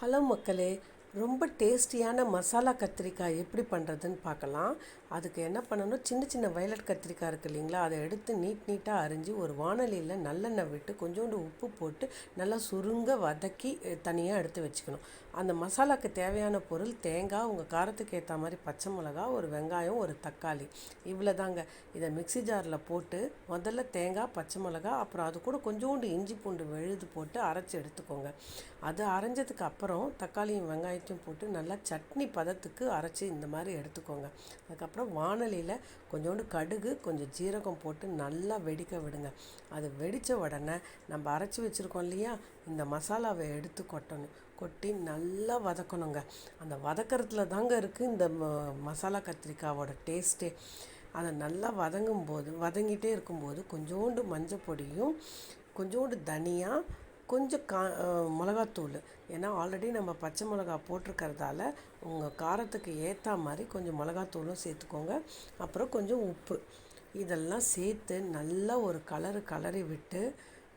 Hello மக்களே ரொம்ப டேஸ்டியான மசாலா கத்திரிக்காய் எப்படி பண்ணுறதுன்னு பார்க்கலாம். அதுக்கு என்ன பண்ணணும்? சின்ன சின்ன வயலட் கத்திரிக்காய் இருக்குது இல்லைங்களா? அதை எடுத்து நீட் நீட்டாக அரிஞ்சு ஒரு வானலியில் நல்லெண்ணெய் விட்டு கொஞ்சோண்டு உப்பு போட்டு நல்லா சுருங்க வதக்கி தனியாக எடுத்து வச்சுக்கணும். அந்த மசாலாக்கு தேவையான பொருள் தேங்காய் உங்கள் காரத்துக்கு ஏற்ற மாதிரி பச்சை மிளகா ஒரு வெங்காயம் ஒரு தக்காளி. இவ்வளோ தாங்க இதை மிக்ஸி ஜாரில் போட்டு முதல்ல தேங்காய் பச்சை மிளகா அப்புறம் அது கூட கொஞ்சோண்டு இஞ்சி பூண்டு விழுது போட்டு அரைச்சி எடுத்துக்கோங்க. அது அரைஞ்சதுக்கு அப்புறம் தக்காளியும் வரைக்கும் போட்டு நல்லா சட்னி பதத்துக்கு அரைச்சி இந்த மாதிரி எடுத்துக்கோங்க. அதுக்கப்புறம் வானலியில் கொஞ்சோண்டு கடுகு கொஞ்சம் ஜீரகம் போட்டு நல்லா வெடிக்க விடுங்க. அது வெடித்த உடனே நம்ம அரைச்சி வச்சுருக்கோம் இல்லையா? இந்த மசாலாவை எடுத்து கொட்டணும். கொட்டி நல்லா வதக்கணுங்க. அந்த வதக்கிறதுல தாங்க இருக்குது இந்த ம மசாலா கத்திரிக்காவோட டேஸ்ட்டே. அதை நல்லா வதங்கும் போது வதங்கிட்டே இருக்கும்போது கொஞ்சோண்டு மஞ்சள் பொடியும் கொஞ்சோண்டு தனியாக கொஞ்சம் கா மிளகாத்தூள். ஏன்னா ஆல்ரெடி நம்ம பச்சை மிளகா போட்டிருக்கறதால உங்கள் காரத்துக்கு ஏற்ற மாதிரி கொஞ்சம் மிளகாத்தூளும் சேர்த்துக்கோங்க. அப்புறம் கொஞ்சம் உப்பு. இதெல்லாம் சேர்த்து நல்லா ஒரு கலரு கலரி விட்டு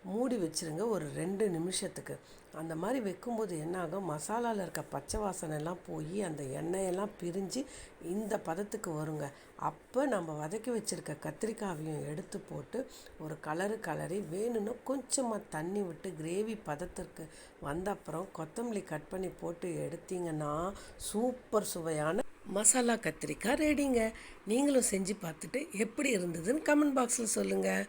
மூடி வச்சுருங்க ஒரு ரெண்டு நிமிஷத்துக்கு. அந்த மாதிரி வைக்கும்போது என்னாகும்? மசாலாவில் இருக்க பச்சை வாசனை எல்லாம் போய் அந்த எண்ணெயெல்லாம் பிரிஞ்சு இந்த பதத்துக்கு வருங்க. அப்போ நம்ம வதக்கி வச்சுருக்க கத்திரிக்காவையும் எடுத்து போட்டு ஒரு கலரு கலரி வேணும்னா கொஞ்சமாக தண்ணி விட்டு கிரேவி பதத்திற்கு வந்த அப்புறம் கொத்தமல்லி கட் பண்ணி போட்டு எடுத்தீங்கன்னா சூப்பர் சுவையான மசாலா கத்திரிக்காய் ரெடிங்க நீங்களும் செஞ்சு பார்த்துட்டு எப்படி இருந்ததுன்னு கமெண்ட் பாக்ஸில் சொல்லுங்கள்